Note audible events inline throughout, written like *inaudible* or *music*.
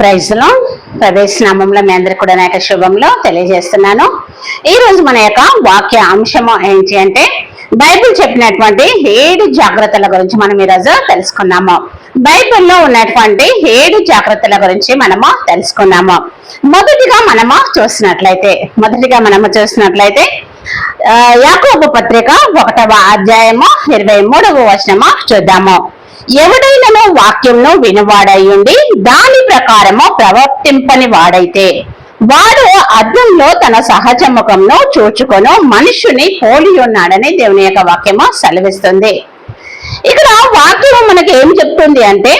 ప్రైజ్లో ప్రవేశ నామంలో మీ అందరికి కూడా నాయక శుభంలో తెలియజేస్తున్నాను. ఈ రోజు మన యొక్క వాక్య అంశము ఏంటి అంటే బైబిల్ చెప్పినటువంటి ఏడు జాగ్రత్తల గురించి మనం ఈరోజు తెలుసుకున్నాము. బైబిల్లో ఉన్నటువంటి ఏడు జాగ్రత్తల గురించి మనము తెలుసుకున్నాము. మొదటిగా మనము చూసినట్లయితే మొదటిగా మనము చూసినట్లయితే ఆ, యాకోబు పత్రిక ఒకటవ అధ్యాయము ఇరవై మూడవ వచనము చూద్దాము. ఎవడైనను వాక్యంను వినువాడయ్యుండి దాని ప్రకారము ప్రవర్తింపని వాడైతే వాడు అద్దంలో తన సహజ ముఖంను చూచుకొను మనుషుని పోలి ఉన్నాడని దేవుని యొక్క వాక్యము సెలవిస్తుంది. ఇక్కడ వాక్యం మనకి ఏం చెప్తుంది అంటే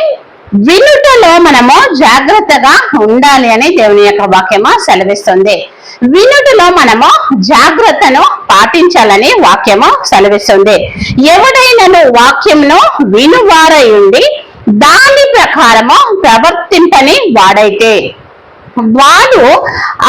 వినుటలో మనము జాగ్రత్తగా ఉండాలి అని దేవుని యొక్క వాక్యము సెలవిస్తుంది. వినుటలో మనము జాగ్రత్తను పాటించాలని వాక్యము సెలవిస్తుంది. ఎవడైనను వాక్యంను వినువారై ఉండి దాని ప్రకారము ప్రవర్తింపని వాడైతే వాడు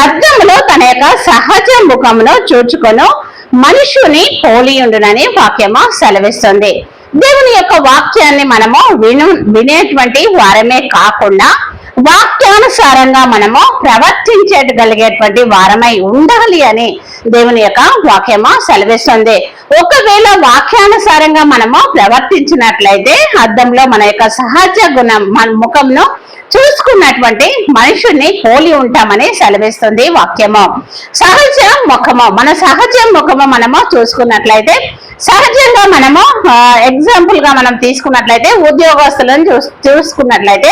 అర్థంలో తన యొక్క సహజ ముఖమును చూచుకొను మనుషుని పోలి ఉండునని వాక్యము సెలవిస్తుంది. దేవుని యొక్క వాక్యాన్ని మనము విను వినేటువంటి వారమే కాకుండా వాక్యానుసారంగా మనము ప్రవర్తించగలిగేటువంటి వారమై ఉండాలి అని దేవుని యొక్క వాక్యము సెలవిస్తుంది. ఒకవేళ వాక్యానుసారంగా మనము ప్రవర్తించినట్లయితే అద్దంలో మన యొక్క సహజ గుణం మన ముఖంను చూసుకున్నటువంటి మనుషుల్ని పోలి ఉంటామని సెలవిస్తుంది వాక్యము. సహజ ముఖము మన సహజ ముఖము మనము చూసుకున్నట్లయితే సహజంగా మనము ఎగ్జాంపుల్గా మనం తీసుకున్నట్లయితే ఉద్యోగస్తులను చూసుకున్నట్లయితే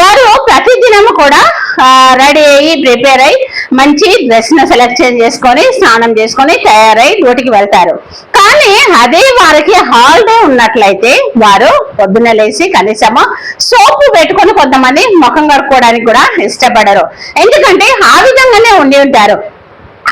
వారు ప్రతిదినము కూడా రెడీ అయ్యి ప్రిపేర్ అయ్యి మంచి డ్రెస్ను సెలెక్షన్ చేసుకొని స్నానం చేసుకొని తయారై డ్యూటీకి వెళ్తారు. కానీ అదే వారికి హాలిడే ఉన్నట్లయితే వారు పొద్దున్న లేచి కనీసము సోపు పెట్టుకొని కొంతమంది ముఖం కడుక్కోవడానికి కూడా ఇష్టపడరు. ఎందుకంటే ఆ విధంగానే ఉండి ఉంటారు.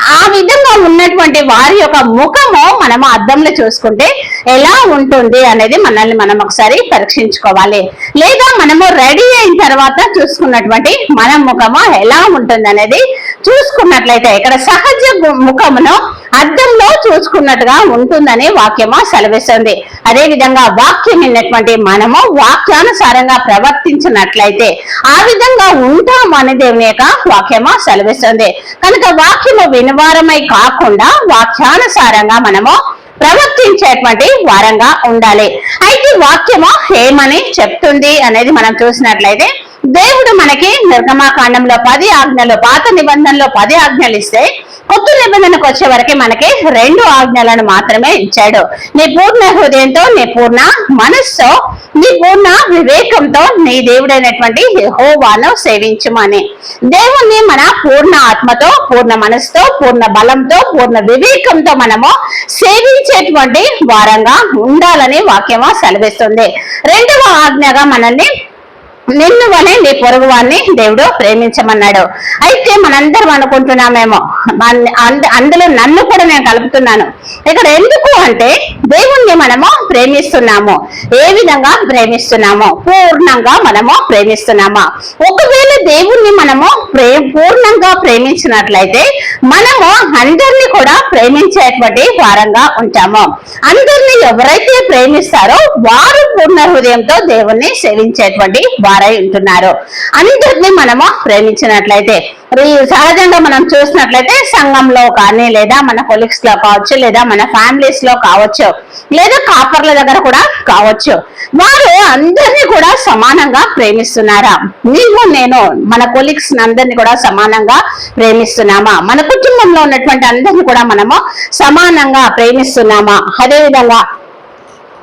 ఆ విధంగా ఉన్నటువంటి వారి యొక్క ముఖము మనము అద్దంలో చూసుకుంటే ఎలా ఉంటుంది అనేది మనల్ని మనం ఒకసారి పరీక్షించుకోవాలి. లేదా మనము రెడీ అయిన తర్వాత చూసుకున్నటువంటి మన ముఖము ఎలా ఉంటుంది అనేది చూసుకున్నట్లయితే ఇక్కడ సహజ ముఖమును అర్థంలో చూసుకున్నట్టుగా ఉంటుందని వాక్యము సెలవిస్తుంది. అదే విధంగా వాక్యం విన్నటువంటి మనము వాక్యానుసారంగా ప్రవర్తించినట్లయితే ఆ విధంగా ఉంటాం అని దేవుని యొక్క వాక్యము సెలవిస్తుంది. కనుక వాక్యము వినివారమై కాకుండా వాక్యానుసారంగా మనము ప్రవర్తించేటువంటి వారంగా ఉండాలి. అయితే వాక్యము ఏమని చెప్తుంది అనేది మనం చూసినట్లయితే దేవుడు మనకి నిర్గమాకాండంలో పది ఆజ్ఞలు పాత నిబంధనలో పది ఆజ్ఞలు ఇస్తే కొత్త నిబంధనకు వచ్చే వరకు మనకి రెండు ఆజ్ఞలను మాత్రమే ఇచ్చాడు. నీ పూర్ణ హృదయంతో నీ పూర్ణ మనస్సుతో నీ పూర్ణ వివేకంతో నీ దేవుడైనటువంటి హోవాను సేవించుమని. దేవుణ్ణి మన పూర్ణ ఆత్మతో పూర్ణ మనసుతో పూర్ణ బలంతో పూర్ణ వివేకంతో మనము సేవించేటువంటి వారంగా ఉండాలని వాక్యము సెలవిస్తుంది. రెండవ ఆజ్ఞగా మనల్ని నిన్ను వలె నీ పొరుగు వారిని దేవుడు ప్రేమించమన్నాడు. అయితే మనందరం అనుకుంటున్నామేమో. అందులో నన్ను కూడా నేను కలుపుతున్నాను. ఇక్కడ ఎందుకు అంటే దేవుణ్ణి మనము ప్రేమిస్తున్నాము. ఏ విధంగా ప్రేమిస్తున్నాము పూర్ణంగా మనము ప్రేమిస్తున్నామా? ఒకవేళ దేవుణ్ణి మనము ప్రే పూర్ణంగా ప్రేమించినట్లయితే మనము అందరినీ కూడా ప్రేమించేటువంటి వారంగా ఉంటాము. అందరినీ ఎవరైతే ప్రేమిస్తారో వారు పూర్ణ హృదయంతో దేవుణ్ణి సేవించేటువంటి వారై ఉంటున్నారు. అందరినీ మనము ప్రేమించినట్లయితే సహజంగా మనం చూసినట్లయితే సంఘంలో కానీ లేదా మన కొలీగ్స్లో కావచ్చు లేదా మన ఫ్యామిలీస్లో కావచ్చు లేదా కాపర్ల దగ్గర కూడా కావచ్చు వారు అందరినీ కూడా సమానంగా ప్రేమిస్తున్నారా? నీవు నేను మన కొలీగ్స్ అందరినీ కూడా సమానంగా ప్రేమిస్తున్నామా? మన కుటుంబంలో ఉన్నటువంటి అందరినీ కూడా మనము సమానంగా ప్రేమిస్తున్నామా? అదేవిధంగా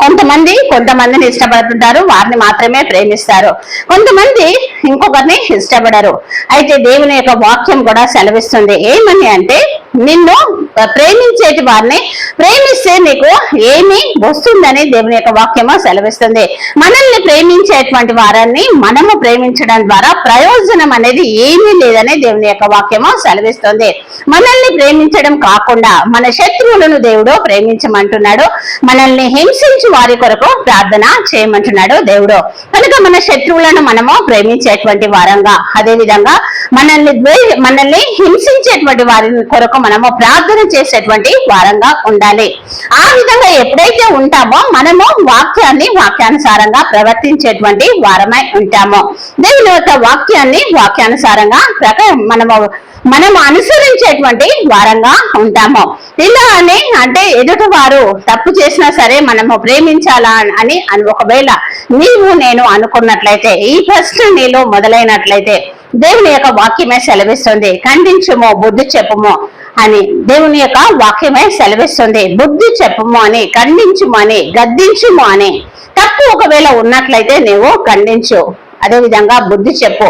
కొంతమంది కొంతమందిని ఇష్టపడుతుంటారు వారిని మాత్రమే ప్రేమిస్తారు. కొంతమంది ఇంకొకరిని ఇష్టపడరు. అయితే దేవుని యొక్క వాక్యం కూడా సెలవిస్తుంది. ఏమని అంటే నిన్ను ప్రేమించేటి వారిని ప్రేమిస్తే నీకు ఏమి వస్తుందని దేవుని యొక్క వాక్యము సెలవిస్తుంది. మనల్ని ప్రేమించేటువంటి వారిని మనము ప్రేమించడం ద్వారా ప్రయోజనం అనేది ఏమీ లేదని దేవుని యొక్క వాక్యము సెలవిస్తుంది. మనల్ని ప్రేమించడం కాకుండా మన శత్రువులను దేవుడు ప్రేమించమంటున్నాడు. మనల్ని హింసించ వారి కొరకు ప్రార్థన చేయమంటున్నాడు దేవుడు. కనుక మన శత్రువులను మనము ప్రేమించేటువంటి వారంగా అదే విధంగా మనల్ని ద్వే మనల్ని హింసించేటువంటి వారి కొరకు మనము ప్రార్థన చేసేటువంటి వారంగా ఉండాలి. ఆ విధంగా ఎప్పుడైతే ఉంటామో మనము వాక్యాన్ని వాక్యానుసారంగా ప్రవర్తించేటువంటి వారమై ఉంటామో. దేవుని యొక్క వాక్యాన్ని వాక్యానుసారంగా ప్రక- మనము మనం అనుసరించేటువంటి వారంగా ఉంటాము. ఇలా అని అంటే ఎదుటి వారు తప్పు చేసినా సరే మనము ప్రేమించాలా అని అని ఒకవేళ నీవు నేను అనుకున్నట్లయితే ఈ ప్రశ్న నీలో మొదలైనట్లయితే దేవుని యొక్క వాక్యమే సెలవిస్తుంది. ఖండించుము బుద్ధి చెప్పము అని దేవుని యొక్క వాక్యమే సెలవిస్తుంది. బుద్ధి చెప్పము అని ఖండించుము అని గద్దించుము అని. తప్పు ఒకవేళ ఉన్నట్లయితే నీవు ఖండించు. అదే విధంగా బుద్ధి చెప్పు.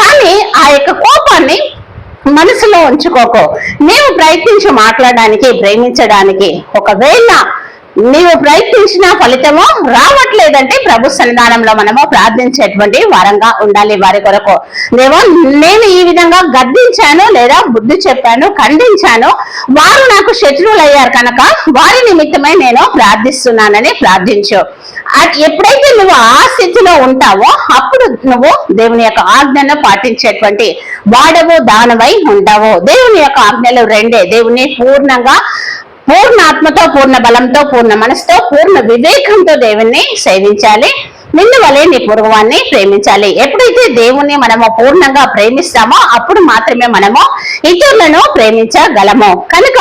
కానీ ఆ యొక్క కోపాన్ని మనసులో ఉంచుకోకు. నీవు ప్రయత్నించి మాట్లాడడానికి ప్రేమించడానికి ఒకవేళ నీవు ప్రయత్నించిన ఫలితము రావట్లేదంటే ప్రభు సన్నిధానంలో మనము ప్రార్థించేటువంటి వారంగా ఉండాలి వారి కొరకు. నేను నేను ఈ విధంగా గద్దించాను లేదా బుద్ధి చెప్పాను ఖండించాను. వారు నాకు శత్రువులు అయ్యారు కనుక వారి నిమిత్తమై నేను ప్రార్థిస్తున్నానని ప్రార్థించు. ఎప్పుడైతే నువ్వు ఆ స్థితిలో ఉంటావో అప్పుడు నువ్వు దేవుని యొక్క ఆజ్ఞను పాటించేటువంటి వాడవు దానవై ఉంటావు. దేవుని యొక్క ఆజ్ఞలు రెండే. దేవుని పూర్ణంగా పూర్ణ ఆత్మతో పూర్ణ బలంతో పూర్ణ మనసుతో పూర్ణ వివేకంతో దేవుణ్ణి సేవించాలి. నిన్ను వలె నీ పూర్వాన్ని ప్రేమించాలి. ఎప్పుడైతే దేవుణ్ణి మనము పూర్ణంగా ప్రేమిస్తామో అప్పుడు మాత్రమే మనము ఇతరులను ప్రేమించగలము. కనుక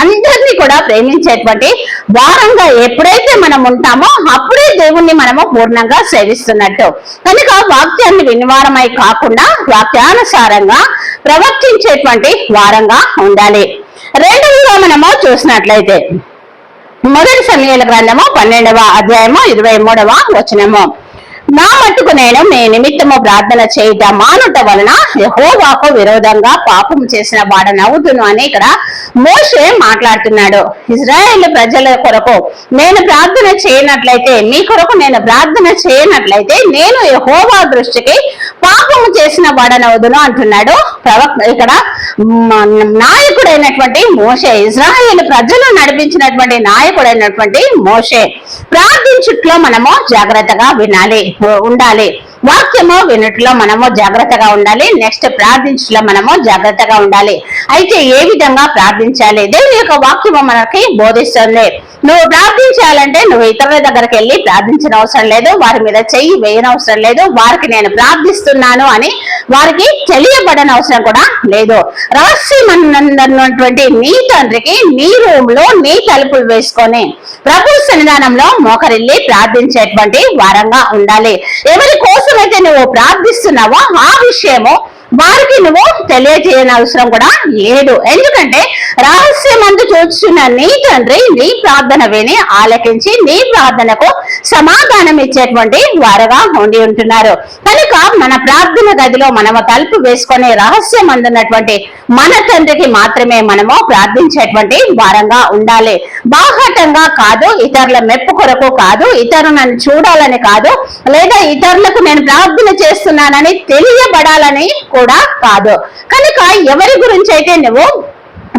అందరినీ కూడా ప్రేమించేటువంటి వారంగా ఎప్పుడైతే మనం ఉంటామో అప్పుడే దేవుణ్ణి మనము పూర్ణంగా సేవిస్తున్నట్టు. కనుక వాక్యాన్ని వినివారమై కాకుండా వాక్యానుసారంగా ప్రవర్తించేటువంటి వారంగా ఉండాలి. రెండవగా మనము చూసినట్లయితే మొదటి సమయాల గ్రంథము పన్నెండవ అధ్యాయము ఇరవై మూడవ వచనము. నా మట్టుకు నేను మీ నిమిత్తము ప్రార్థన చేయుట మానుట వలన యహోవాకు విరోధంగా పాపం చేసిన వాడనవుతును అని ఇక్కడ మోషే మాట్లాడుతున్నాడు. ఇజ్రాయేల్ ప్రజల కొరకు నేను ప్రార్థన చేయనట్లయితే మీ కొరకు నేను ప్రార్థన చేయనట్లయితే నేను యహోవా దృష్టికి పాపము చేసిన వాడనవుదును అంటున్నాడు. ప్రవక్త ఇక్కడ నాయకుడైనటువంటి మోషే ఇజ్రాయేల్ ప్రజలు నడిపించినటువంటి నాయకుడైనటువంటి మోషే ప్రార్థించుట్లో మనము జాగ్రత్తగా వినాలి. ఉండాలి. వాక్యము వినట్లో మనము జాగ్రత్తగా ఉండాలి. నెక్స్ట్ ప్రార్థించట్లో మనము జాగ్రత్తగా ఉండాలి. అయితే ఏ విధంగా ప్రార్థించాలి? దేవుని యొక్క వాక్యము మనకి బోధిస్తుంది. నువ్వు ప్రార్థించాలంటే నువ్వు ఇతరుల దగ్గరికి వెళ్ళి ప్రార్థించిన అవసరం లేదు. వారి మీద చెయ్యి వేయనవసరం లేదు. వారికి నేను ప్రార్థిస్తున్నాను అని వారికి తెలియబడని అవసరం కూడా లేదు. రహస్యమన్నటువంటి నీ తండ్రికి నీ రూమ్లో నీ తలుపులు వేసుకొని ప్రభు సన్నిధానంలో మోకరిల్లి ప్రార్థించేటువంటి వారంగా ఉండాలి. ఎవరి కోసం కోసమైతే నువ్వు ప్రార్థిస్తున్నావో ఆ విషయము వారికి నువ్వు తెలియజేయని అవసరం కూడా లేదు. ఎందుకంటే రహస్యమందు చూస్తున్న నీ తండ్రి నీ ప్రార్థన విని ఆలకించి నీ ప్రార్థనకు సమాధానం ఇచ్చేటువంటి వారుగా ఉండి ఉంటున్నారు. కనుక మన ప్రార్థన గదిలో మనము తలుపు వేసుకునే రహస్యం అందున్నటువంటి మన తండ్రికి మాత్రమే మనము ప్రార్థించేటువంటి వారంగా ఉండాలి. బాహటంగా కాదు ఇతరుల మెప్పు కొరకు కాదు ఇతరులను చూడాలని కాదు లేదా ఇతరులకు నేను ప్రార్థన చేస్తున్నానని తెలియబడాలని కూడా కాదు. కనుక ఎవరి గురించి అయితే నువ్వు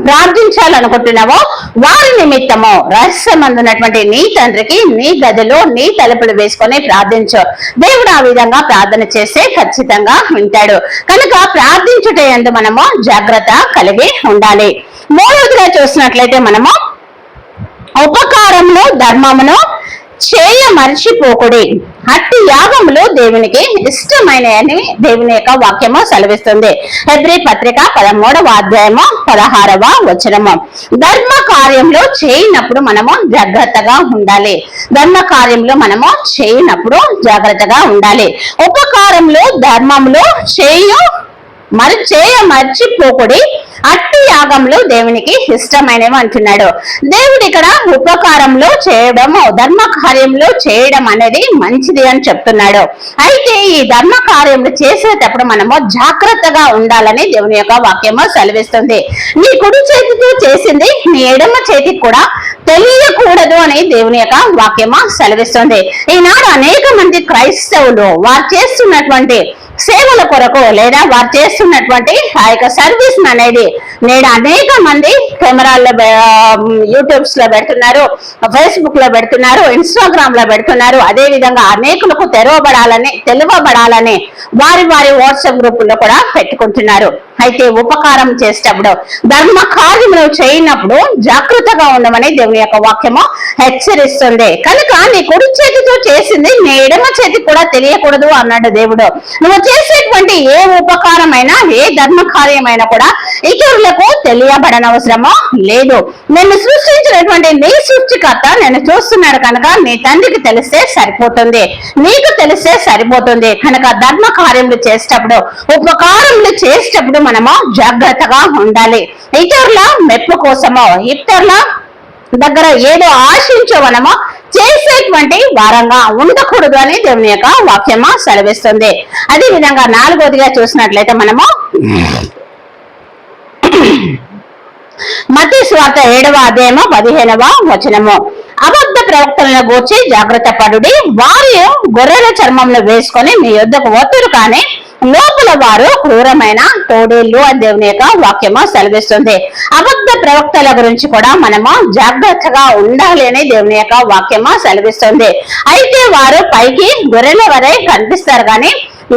ప్రార్థించాలనుకుంటున్నావో వారి నిమిత్తము రహస్యమందున్నటువంటి నీ తండ్రికి నీ గదిలో నీ తలుపులు వేసుకొని ప్రార్థించు. దేవుడు ఆ విధంగా ప్రార్థన చేస్తే ఖచ్చితంగా వింటాడు. కనుక ప్రార్థించుట ఎందు మనము జాగ్రత్త కలిగి ఉండాలి. మూడవదిగా చూసినట్లయితే మనము ఉపకారమును ధర్మమును చేయ మర్చిపోకుడి. అట్టి యాగములు దేవునికి ఇష్టమైనవి దేవుని యొక్క వాక్యము సెలవిస్తుంది. హెబ్రి పత్రిక పదమూడవ అధ్యాయము పదహారవ వచనము. ధర్మ కార్యంలో చేయనప్పుడు మనము జాగ్రత్తగా ఉండాలి. ధర్మ కార్యంలో మనము చేయనప్పుడు జాగ్రత్తగా ఉండాలి. ఉపకారంలో ధర్మంలో చేయు మరి చేయ మర్చిపోకుడి. అట్టి యాగంలో దేవునికి ఇష్టమైనవి అంటున్నాడు. దేవుడు ఇక్కడ ఉపకారంలో చేయడము ధర్మ కార్యంలో చేయడం అనేది మంచిది అని చెప్తున్నాడు. అయితే ఈ ధర్మ కార్యములు చేసేటప్పుడు మనము జాగ్రత్తగా ఉండాలని దేవుని యొక్క వాక్యము సెలవిస్తుంది. నీ కుడి చేతితో చేసింది నీ ఎడమ చేతికి కూడా తెలియకూడదు అని దేవుని యొక్క వాక్యము సెలవిస్తుంది. ఈనాడు అనేక మంది క్రైస్తవులు వారు చేస్తున్నటువంటి సేవల కొరకు లేదా వారు చేస్తున్నటువంటి ఆ యొక్క సర్వీస్ అనేది నేడు అనేక మంది కెమెరాల్లో యూట్యూబ్స్లో పెడుతున్నారు ఫేస్బుక్లో పెడుతున్నారు ఇన్స్టాగ్రామ్లో పెడుతున్నారు. అదే విధంగా అనేకులకు తెరవబడాలని తెలివబడాలని వారి వారి వాట్సాప్ గ్రూపుల్లో కూడా పెట్టుకుంటున్నారు. అయితే ఉపకారం చేసేటప్పుడు ధర్మ కార్యములు చేయనప్పుడు జాగ్రత్తగా ఉండమని దేవుని యొక్క వాక్యము హెచ్చరిస్తుంది. కనుక నీ కుడి చేతితో చేసింది నీ ఎడమ చేతి కూడా తెలియకూడదు అన్నాడు దేవుడు. నువ్వు చేసేటువంటి ఏ ఉపకారమైనా ఏ ధర్మ కార్యమైనా కూడా ఇతరులకు తెలియబడనవసరమో లేదు. నేను సృష్టించినటువంటి నీ సృష్టికర్త నేను చూస్తున్నాడు కనుక నీ తండ్రికి తెలిస్తే సరిపోతుంది. నీకు తెలిస్తే సరిపోతుంది. కనుక ధర్మ కార్యములు చేసేటప్పుడు ఉపకారములు చేసేటప్పుడు మనము జాగ్రత్తగా ఉండాలి. ఇతరుల మెప్పు కోసమో ఇతరుల దగ్గర ఏదో ఆశించో మనము చేసేటువంటి వారంగా ఉండకూడదు అని దేవుని యొక్క వాక్యము సెలవిస్తుంది. అదే విధంగా నాలుగోదిగా చూసినట్లయితే మనము *clears throat* మతి స్వార్థ ఏడవ అధ్యాయము పదిహేనవ వచనము. అబద్ధ ప్రవక్తలను గూర్చి జాగ్రత్త పడుడి. వారు గొర్రెల చర్మంలో వేసుకొని మీ యొద్దకు వత్తురు కానీ లోపల వారు క్రూరమైన తోడేళ్ళు అని దేవుని యొక్క వాక్యము సెలవిస్తుంది. అబద్ధ ప్రవక్తల గురించి కూడా మనము జాగ్రత్తగా ఉండాలి అని దేవుని యొక్క వాక్యము సెలవిస్తుంది. అయితే వారు పైకి గొర్రెల వరే కనిపిస్తారు కానీ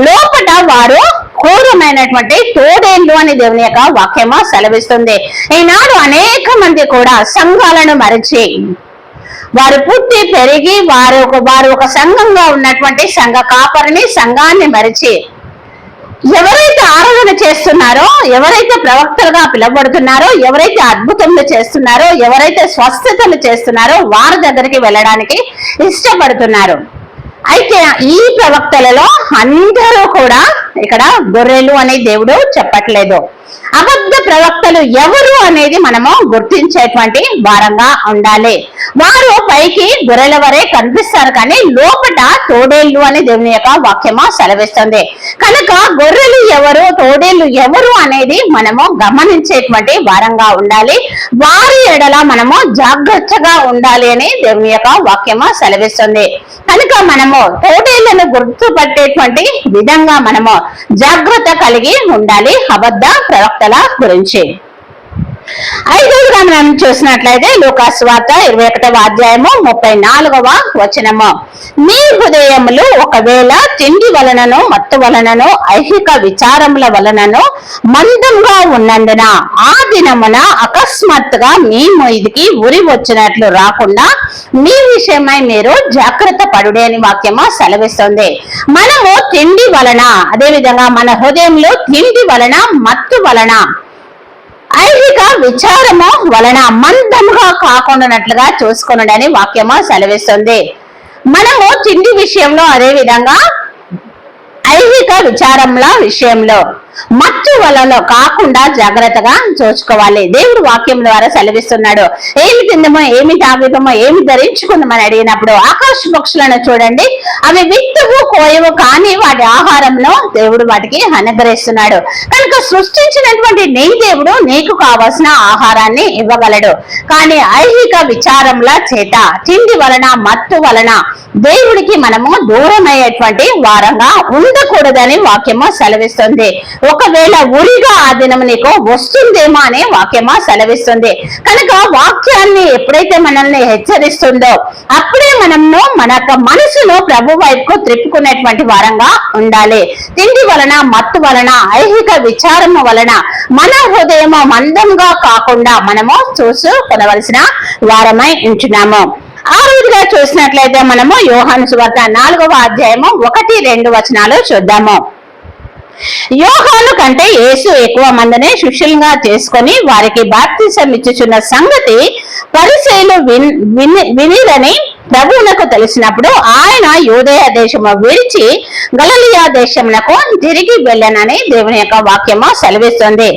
లోపల వారు క్రూరమైనటువంటి తోడేళ్ళు అని దేవుని యొక్క వాక్యము సెలవిస్తుంది. ఈనాడు అనేక మంది కూడా సంఘాలను మరిచి వారు పుట్టి పెరిగి వారు ఒక వారు ఒక సంఘంగా ఉన్నటువంటి సంఘ కాపరిని సంఘాన్ని మరిచి ఎవరైతే ఆరాధన చేస్తున్నారో ఎవరైతే ప్రవక్తలుగా పిలువబడుతున్నారో ఎవరైతే అద్భుతములు చేస్తున్నారో ఎవరైతే స్వస్థతలు చేస్తున్నారో వారి దగ్గరికి వెళ్ళడానికి ఇష్టపడుతున్నారు. అయితే ఈ ప్రవక్తలలో అందరూ కూడా ఇక్కడ గొర్రెలు అనే దేవుడు చెప్పట్లేదు. అబద్ధ ప్రవక్తలు ఎవరు అనేది మనము గుర్తించేటువంటి వారంగా ఉండాలి. వారు పైకి గొర్రెల వరే కనిపిస్తారు కానీ లోపట తోడేళ్ళు అని దేవుని యొక్క వాక్యము సెలవిస్తుంది. కనుక గొర్రెలు ఎవరు తోడేళ్ళు ఎవరు అనేది మనము గమనించేటువంటి వారంగా ఉండాలి. వారి ఎడల మనము జాగ్రత్తగా ఉండాలి అని దేవుని యొక్క వాక్యము సెలవిస్తుంది. కనుక మనము తోడేళ్ళను గుర్తుపట్టేటువంటి విధంగా మనము జాగ్రత్త కలిగి ఉండాలి. అబద్ధ ప్రవక్తల గురించి. ఐదవదిగా మనం చూసినట్లయితే లూకాస్ వార్త ఇరవై ఒకటవ అధ్యాయము ముప్పై నాలుగవ వచనము. మీ హృదయములు ఒకవేళ తిండి వలనను మత్తు వలనను ఐహిక విచారముల వలనను మందంగా ఉన్నందున ఆ దినమున అకస్మాత్తుగా మీ మీదికి ఉరి వచ్చినట్లు రాకుండా మీ విషయమై మీరు జాగ్రత్త పడుడే అని వాక్యము సెలవిస్తుంది. మనము తిండి వలన అదే విధంగా మన హృదయంలో తిండి వలన మత్తు వలన ఐహిక విచారము వలన మందముగా కాకుండానట్లుగా చూసుకునడని వాక్యము సెలవిస్తుంది. మనము తిండి విషయంలో అదే విధంగా ఐహిక విచారముల విషయంలో మత్తు వలలో కాకుండా జాగ్రత్తగా చూసుకోవాలి. దేవుడు వాక్యం ద్వారా సెలవిస్తున్నాడు. ఏమి తిందమో ఏమి తాగుదమో ఏమి ధరించుకుందామని అడిగినప్పుడు ఆకాశ పక్షులను చూడండి. అవి విత్తువు కోయవు కానీ వాటి ఆహారంలో దేవుడు వాటికి అనుగ్రహిస్తున్నాడు. కనుక సృష్టించినటువంటి నీ దేవుడు నీకు కావలసిన ఆహారాన్ని ఇవ్వగలడు. కానీ ఐహిక విచారముల చేత తిండి వలన మత్తు వలన దేవుడికి మనము దూరమయ్యేటువంటి వారంగా ఉండకూడదని వాక్యము సెలవిస్తుంది. ఒకవేళ ఉరిగా ఆ దినం నీకు వస్తుందేమో అనే వాక్యమా సెలవిస్తుంది. కనుక వాక్యాన్ని ఎప్పుడైతే మనల్ని హెచ్చరిస్తుందో అప్పుడే మనము మన యొక్క మనసును ప్రభు వైపుకు త్రిప్పుకునేటువంటి వారంగా ఉండాలి. తిండి వలన మత్తు వలన ఐహిక విచారము వలన మన హృదయము మందంగా కాకుండా మనము చూసుకొనవలసిన వారమై ఉంటున్నాము. ఆ రోజుగా చూసినట్లయితే మనము యోహాను సువార్త నాలుగవ అధ్యాయము ఒకటి రెండు వచనాలు చూద్దాము. యోహాను కంటే యేసు ఎక్కువ మందిని శిష్యులుగా చేసుకొని వారికి బాప్తిసం ఇచ్చుచున్న సంగతి పరిశైలు విని వినిరని ప్రభువునకు తెలిసినప్పుడు ఆయన యూదయ దేశము విడిచి గలలియా దేశమునకు తిరిగి వెళ్ళనని దేవుని యొక్క వాక్యము సెలవిస్తుంది.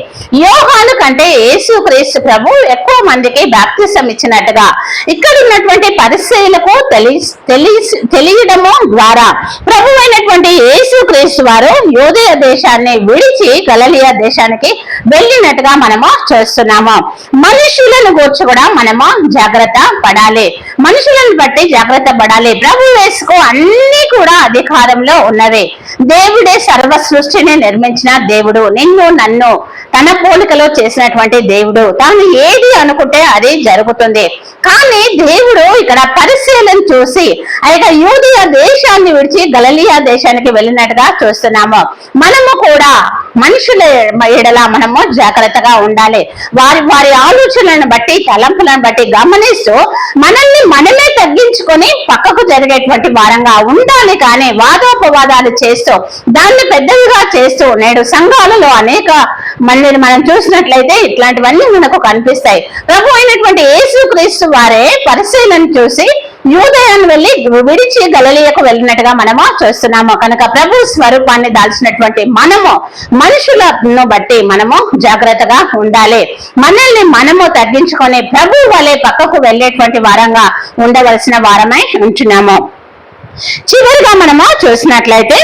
యోహాను కంటే యేసు క్రీస్తు ప్రభు ఎక్కువ మందికి బాప్తిసం ఇచ్చినట్టుగా ఇక్కడ ఉన్నటువంటి పరిశీలకు తెలి తెలి- తెలియడము ద్వారా ప్రభు అయినటువంటి యేసు క్రీస్తు వారు యోదయ దేశాన్ని విడిచి గలలియా దేశానికి వెళ్ళినట్టుగా మనము చూస్తున్నాము. మనుషులను గూర్చి కూడా మనము జాగ్రత్త పడాలి. మనుషులను బట్టి జాగ్రత్త పడాలి. ప్రభు వేసుకో అన్ని కూడా అధికారంలో ఉన్నవే. దేవుడే సర్వ సృష్టిని నిర్మించిన దేవుడు. నిన్ను నన్ను తన పోలికలో చేసినటువంటి దేవుడు. తాను ఏది అనుకుంటే అది జరుగుతుంది. కానీ దేవుడు ఇక్కడ పరిశీలన చూసి ఆ యొక్క యూదియా దేశాన్ని విడిచి గలలియా దేశానికి వెళ్ళినట్టుగా చూస్తున్నాము. మనము కూడా మనుషుల ఎడల మనము జాగ్రత్తగా ఉండాలి. వారి వారి ఆలోచనలను బట్టి తలంపులను బట్టి గమనిస్తూ మనల్ని మనమే తగ్గించుకొని పక్కకు జరిగేటువంటి వారంగా ఉండాలి కానీ వాదోపవాదాలు చేస్తూ దాన్ని పెద్దవిగా చేస్తూ నేడు సంఘాలలో అనేక మళ్ళీ మనం చూసినట్లయితే ఇట్లాంటివన్నీ మనకు కనిపిస్తాయి. ప్రభు అయినటువంటి యేసుక్రీస్తు వారే పరిశీలన చూసి యూదయాన్ని వెళ్ళి విడిచి గలలియకు వెళ్ళినట్టుగా మనము చూస్తున్నాము. కనుక ప్రభు స్వరూపాన్ని దాల్చినటువంటి మనము మనుషులను బట్టి మనము జాగ్రత్తగా ఉండాలి. మనల్ని మనము తగ్గించుకొని ప్రభు వలె పక్కకు వెళ్ళేటువంటి వారంగా ఉండవలసిన వారమై ఉంటున్నాము. చివరిగా మనము చూసినట్లయితే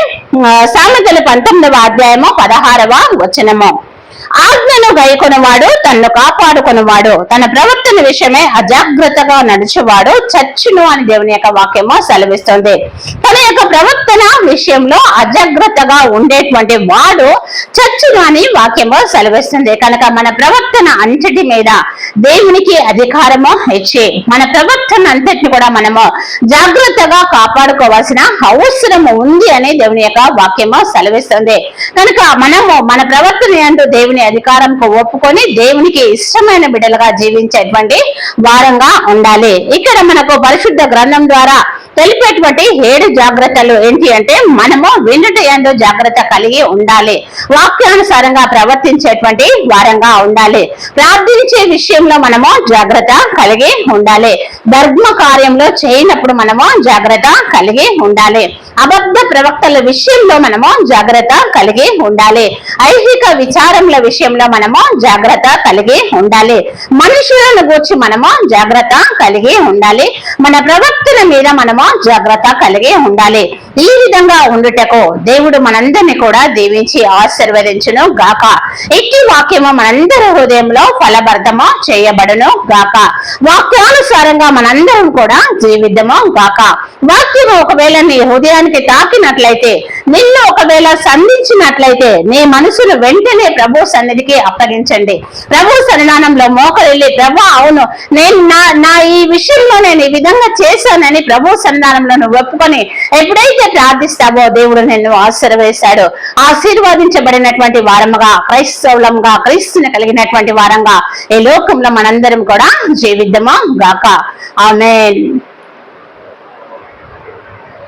సామెతలు పంతొమ్మిదవ అధ్యాయము పదహారవ వచనము. ఆజ్ఞను గైకొనవాడు తన్ను కాపాడుకునేవాడు. తన ప్రవర్తన విషయమే అజాగ్రత్తగా నడిచేవాడు చచ్చును అని దేవుని యొక్క వాక్యము సెలవిస్తుంది. తన యొక్క ప్రవర్తన విషయంలో అజాగ్రత్తగా ఉండేటువంటి వాడు చచ్చును అని వాక్యము సెలవిస్తుంది. కనుక మన ప్రవర్తన అంతటి మీద దేవునికి అధికారము ఇచ్చి మన ప్రవర్తన అంతటిని కూడా మనము జాగ్రత్తగా కాపాడుకోవాల్సిన అవసరం ఉంది అని దేవుని యొక్క వాక్యము సెలవిస్తుంది. కనుక మనము మన ప్రవర్తన అంటూ దేవుని అధికారంకు ఒప్పుకొని దేవునికి ఇష్టమైన బిడ్డలుగా జీవించేటువంటి వారంగా ఉండాలి. ఇక్కడ మనకు పరిశుద్ధ గ్రంథం ద్వారా తెలిపేటువంటి ఏడు జాగ్రత్తలు ఏంటి అంటే మనము వినుట ఎందు జాగ్రత్త కలిగి ఉండాలి. వాక్యానుసారంగా ప్రవర్తించేటువంటి వారంగా ఉండాలి. ప్రార్థించే విషయంలో మనము జాగ్రత్త కలిగి ఉండాలి. ధర్మ కార్యంలో చేయనప్పుడు మనము జాగ్రత్త కలిగి ఉండాలి. అబద్ధ ప్రవక్తల విషయంలో మనము జాగ్రత్త కలిగి ఉండాలి. ఐహిక విచారముల విషయంలో మనము జాగ్రత్త కలిగి ఉండాలి. మనుషులను గూర్చి మనము జాగ్రత్త కలిగి ఉండాలి. మన ప్రవక్తుల మీద మనము జాగ్రత్త కలిగి ఉండాలి. ఈ విధంగా ఉండుటకు దేవుడు మనందరిని కూడా దీవించి ఆశీర్వదించును గాక. ఇట్టి వాక్యము మనందరి హృదయంలో ఫలబర్ధమ చేయబడును గాక. వాక్యానుసారంగా మనందరం కూడా జీవిద్దాము గాక వాక్యం ఒకవేళ నీ హృదయానికి తాకినట్లయితే నిన్ను ఒకవేళ సంధించినట్లయితే నీ మనసును వెంటనే ప్రభు సన్నిధికి అప్పగించండి. ప్రభు సన్నిధానంలో మోకరిల్లి ప్రభు అవును నేను నా నా ఈ విషయంలో నేను ఈ విధంగా చేశానని ప్రభు సన్నిధానంలో నువ్వు ఒప్పుకొని ఎప్పుడైతే ప్రార్థిస్తావో దేవుడు నిన్ను ఆశీర్వేశాడు ఆశీర్వదించబడినటువంటి వారముగా క్రైస్తవులంగా క్రీస్తుని కలిగినటువంటి వారంగా ఈ లోకంలో మనందరం కూడా జీవిద్దామా గాక. ఆమె